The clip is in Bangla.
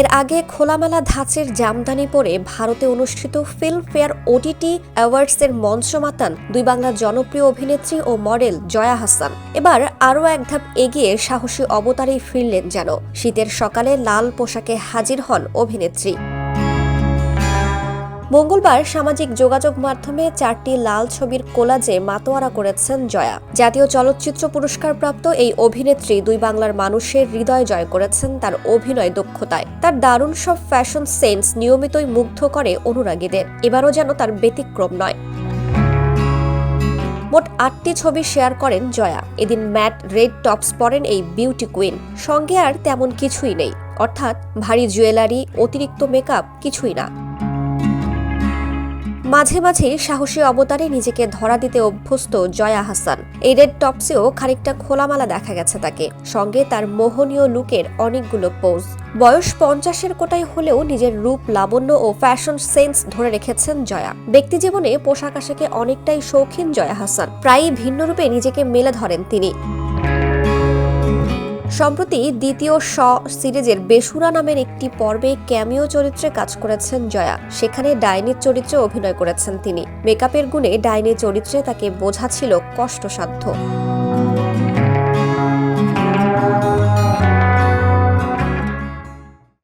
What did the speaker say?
এর আগে খোলামেলা ধাঁচের জামদানি পরে ভারতে অনুষ্ঠিত ফিল্মফেয়ার ওটিটি অ্যাওয়ার্ডসের মঞ্চ মাতান দুই বাংলার জনপ্রিয় অভিনেত্রী ও মডেল জয়া হাসান। এবার আরও এক ধাপ এগিয়ে সাহসী অবতারেই ফিরলেন যেন। শীতের সকালে লাল পোশাকে হাজির হন অভিনেত্রী। মঙ্গলবার সামাজিক যোগাযোগ মাধ্যমে চারটি লাল ছবির কোলাজে মাতোয়ারা করেছেন জয়া। জাতীয় চলচ্চিত্র পুরস্কারপ্রাপ্ত এই অভিনেত্রী দুই বাংলার মানুষের হৃদয় জয় করেছেন তার অভিনয় দক্ষতায়। তার দারুণ সব ফ্যাশন সেন্স নিয়মিতই মুগ্ধ করে অনুরাগীদের। এবারও যেন তার ব্যতিক্রম নয়। মোট আটটি ছবি শেয়ার করেন জয়া। এদিন ম্যাট রেড টপস পরেন এই বিউটি কুইন। সঙ্গে আর তেমন কিছুই নেই। অর্থাৎ ভারী জুয়েলারি, অতিরিক্ত মেকআপ কিছুই না। মাঝে মাঝে সাহসী অবতারে নিজেকে ধরা দিতে অভ্যস্ত জয়া হাসান। এই রেড টপসেও খানিকটা খোলামালা দেখা গেছে তাকে। সঙ্গে তার মোহনীয় লুকের অনেকগুলো পোজ। বয়স পঞ্চাশের কোটায় হলেও নিজের রূপ, লাবণ্য ও ফ্যাশন সেন্স ধরে রেখেছেন জয়া। ব্যক্তি জীবনে পোশাক আশাকে অনেকটাই শৌখিন জয়া হাসান। প্রায়ই ভিন্ন রূপে নিজেকে মেলে ধরেন তিনি। সম্প্রতি দ্বিতীয় স সিরিজের বেসুরা নামের একটি পর্বে ক্যামিও চরিত্রে কাজ করেছেন জয়া। সেখানে ডাইনির চরিত্রে অভিনয় করেছেন তিনি। মেকআপের গুণে ডাইনি চরিত্রে তাকে বোঝা ছিল কষ্টসাধ্য।